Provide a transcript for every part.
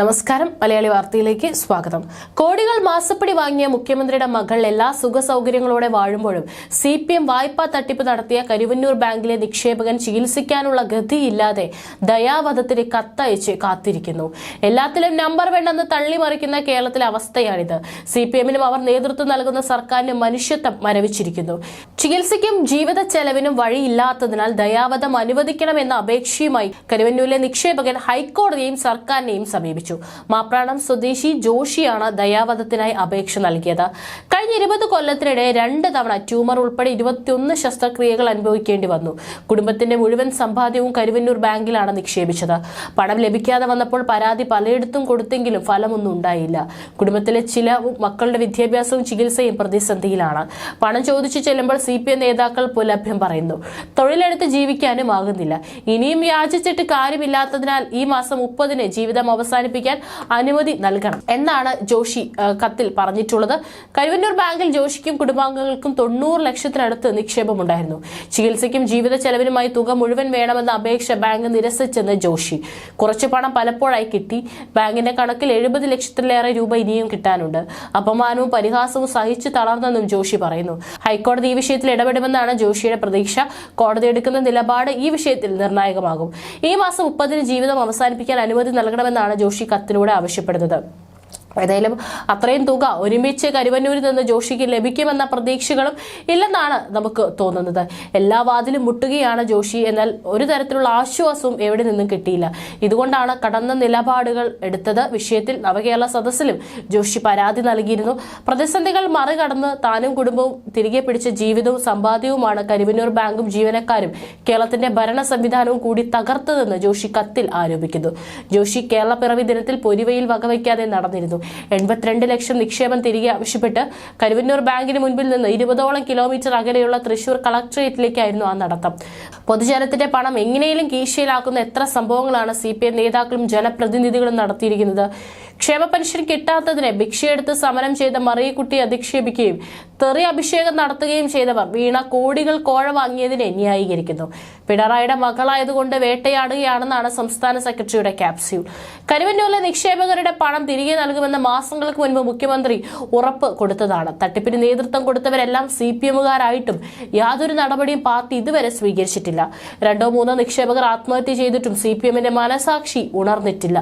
നമസ്കാരം. മലയാളി വാർത്തയിലേക്ക് സ്വാഗതം. കോടികൾ മാസപ്പടി വാങ്ങിയ മുഖ്യമന്ത്രിയുടെ മകൾ എല്ലാ സുഖ സൗകര്യങ്ങളോടെ വാഴുമ്പോഴും സി പി എം വായ്പാ തട്ടിപ്പ് നടത്തിയ കരുവന്നൂർ ബാങ്കിലെ നിക്ഷേപകൻ ചികിത്സിക്കാനുള്ള ഗതിയില്ലാതെ ദയാവധത്തിന് കത്തയച്ച് കാത്തിരിക്കുന്നു. എല്ലാത്തിലും നമ്പർ വേണ്ടെന്ന് തള്ളിമറിക്കുന്ന കേരളത്തിലെ അവസ്ഥയാണിത്. സി പി എമ്മിനും അവർ നേതൃത്വം നൽകുന്ന സർക്കാരിന് മനുഷ്യത്വം മരവിച്ചിരിക്കുന്നു. ചികിത്സയ്ക്കും ജീവിത ചെലവിനും വഴിയില്ലാത്തതിനാൽ ദയാവധം അനുവദിക്കണമെന്ന അപേക്ഷയുമായി കരുവന്നൂരിലെ നിക്ഷേപകൻ ഹൈക്കോടതിയെയും സർക്കാരിനെയും സമീപിച്ചു. മാപ്രാണം സ്വദേശി ജോഷിയാണ് ദയാവധത്തിനായി അപേക്ഷ നൽകിയത്. കഴിഞ്ഞ ഇരുപത് കൊല്ലത്തിനിടെ രണ്ട് തവണ ട്യൂമർ ഉൾപ്പെടെ ഇരുപത്തിയൊന്ന് ശസ്ത്രക്രിയകൾ അനുഭവിക്കേണ്ടി വന്നു. കുടുംബത്തിന്റെ മുഴുവൻ സമ്പാദ്യവും കരുവന്നൂർ ബാങ്കിലാണ് നിക്ഷേപിച്ചത്. പണം ലഭിക്കാതെ വന്നപ്പോൾ പരാതി പലയിടത്തും കൊടുത്തെങ്കിലും ഫലമൊന്നും ഉണ്ടായില്ല. കുടുംബത്തിലെ ചില മക്കളുടെ വിദ്യാഭ്യാസവും ചികിത്സയും പ്രതിസന്ധിയിലാണ്. പണം ചോദിച്ചു ചെല്ലുമ്പോൾ സി പി എം നേതാക്കൾ പുലഭ്യം പറയുന്നു. തൊഴിലെടുത്ത് ജീവിക്കാനും ആകുന്നില്ല. ഇനിയും യാചിച്ചിട്ട് കാര്യമില്ലാത്തതിനാൽ ഈ മാസം മുപ്പതിന് ജീവിതം അവസാനിപ്പിക്കാൻ അനുമതി നൽകണം എന്നാണ് ജോഷി കത്തിൽ പറഞ്ഞിട്ടുള്ളത്. കരുവന്നൂർ ബാങ്കിൽ ജോഷിക്കും കുടുംബാംഗങ്ങൾക്കും തൊണ്ണൂറ് ലക്ഷത്തിനടുത്ത് നിക്ഷേപമുണ്ടായിരുന്നു. ചികിത്സയ്ക്കും ജീവിത ചെലവിനുമായി തുക മുഴുവൻ വേണമെന്ന അപേക്ഷ ബാങ്ക് നിരസിച്ചെന്ന് ജോഷി. കുറച്ചു പണം പലപ്പോഴായി കിട്ടി. ബാങ്കിന്റെ കണക്കിൽ എഴുപത് ലക്ഷത്തിലേറെ രൂപ ഇനിയും കിട്ടാനുണ്ട്. അപമാനവും പരിഹാസവും സഹിച്ച് തളർന്നെന്നും ജോഷി പറയുന്നു. ഹൈക്കോടതി ഈ വിഷയത്തിൽ ഇടപെടുമെന്നാണ് ജോഷിയുടെ പ്രതീക്ഷ. കോടതി എടുക്കുന്ന നിലപാട് ഈ വിഷയത്തിൽ നിർണായകമാകും. ഈ മാസം മുപ്പതിന് ജീവിതം അവസാനിപ്പിക്കാൻ അനുമതി നൽകണമെന്നാണ് ജോഷി കത്തിലൂടെ ആവശ്യപ്പെടുന്നത് ഏതായാലും അത്രയും തുക ഒരുമിച്ച് കരുവന്നൂരിൽ നിന്ന് ജോഷിക്ക് ലഭിക്കുമെന്ന പ്രതീക്ഷകളും ഇല്ലെന്നാണ് നമുക്ക് തോന്നുന്നത്. എല്ലാ വാതിലും മുട്ടുകയാണ് ജോഷി. എന്നാൽ ഒരു തരത്തിലുള്ള ആശ്വാസവും എവിടെ നിന്നും കിട്ടിയില്ല. ഇതുകൊണ്ടാണ് കടന്ന നിലപാടുകൾ എടുത്തത്. വിഷയത്തിൽ നവകേരള സദസ്സിലും ജോഷി പരാതി നൽകിയിരുന്നു. പ്രതിസന്ധികൾ മറികടന്ന് താനും കുടുംബവും തിരികെ പിടിച്ച ജീവിതവും സമ്പാദ്യവുമാണ് കരുവന്നൂർ ബാങ്കും ജീവനക്കാരും കേരളത്തിന്റെ ഭരണ സംവിധാനവും കൂടി തകർത്തതെന്ന് ജോഷി കത്തിൽ ആരോപിക്കുന്നു. ജോഷി കേരള പിറവി ദിനത്തിൽ പൊരിവയിൽ വകവയ്ക്കാതെ നടന്നിരുന്നു. എൺപത്തിരണ്ട് ലക്ഷം നിക്ഷേപം തിരികെ ആവശ്യപ്പെട്ട് കരുവന്നൂർ ബാങ്കിന് മുൻപിൽ നിന്ന് ഇരുപതോളം കിലോമീറ്റർ അകലെയുള്ള തൃശൂർ കളക്ടറേറ്റിലേക്കായിരുന്നു ആ നടത്തം. പൊതുജനത്തിന്റെ പണം എങ്ങനെയും കീശയിലാക്കുന്ന എത്ര സംഭവങ്ങളാണ് സി പി എം നേതാക്കളും ജനപ്രതിനിധികളും നടത്തിയിരിക്കുന്നത്? ക്ഷേമ പെൻഷൻ കിട്ടാത്തതിനെ ഭിക്ഷയെടുത്ത് സമരം ചെയ്ത മറിയക്കുട്ടിയെ അധിക്ഷേപിക്കുകയും തെറി അഭിഷേകം നടത്തുകയും ചെയ്തവർ വീണ കോടികൾ കോഴ വാങ്ങിയതിനെ ന്യായീകരിക്കുന്നു. പിണറായിയുടെ മകളായതുകൊണ്ട് വേട്ടയാടുകയാണെന്നാണ് സംസ്ഥാന സെക്രട്ടറിയുടെ ക്യാപ്സ്യൂൾ. കരുവന്നൂരിലെ നിക്ഷേപകരുടെ പണം തിരികെ നൽകുമെന്ന് മാസങ്ങൾക്ക് മുൻപ് മുഖ്യമന്ത്രി ഉറപ്പ് കൊടുത്തതാണ്. തട്ടിപ്പിന് നേതൃത്വം കൊടുത്തവരെല്ലാം സി പി എമ്മുകാരായിട്ടും യാതൊരു നടപടിയും പാർട്ടി ഇതുവരെ സ്വീകരിച്ചിട്ടില്ല. രണ്ടോ മൂന്നോ നിക്ഷേപകർ ആത്മഹത്യ ചെയ്തിട്ടും സി പി എമ്മിന്റെ മനസാക്ഷി ഉണർന്നിട്ടില്ല.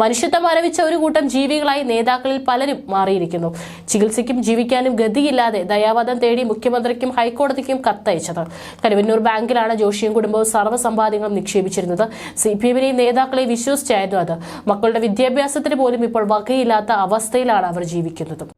മനുഷ്യത്വം മരവിച്ച ഒരു കൂട്ടം ജീവികളായി നേതാക്കളിൽ പലരും മാറിയിരിക്കുന്നു. ചികിത്സയ്ക്കും ജീവിക്കാനും ഗതിയില്ലാതെ ദയാവധം തേടി മുഖ്യമന്ത്രിക്കും ഹൈക്കോടതിക്കും കത്തയച്ചത്. കരുവന്നൂർ ബാങ്കിലാണ് ജോഷിയും കുടുംബവും സർവസമ്പാദ്യങ്ങളും നിക്ഷേപിച്ചിരുന്നത്. സി പി എമ്മിനെയും നേതാക്കളെ വിശ്വസിച്ചായിരുന്നു അത്. മക്കളുടെ വിദ്യാഭ്യാസത്തിന് പോലും ഇപ്പോൾ വകയില്ലാത്ത അവസ്ഥയിലാണ് അവർ ജീവിക്കുന്നത്.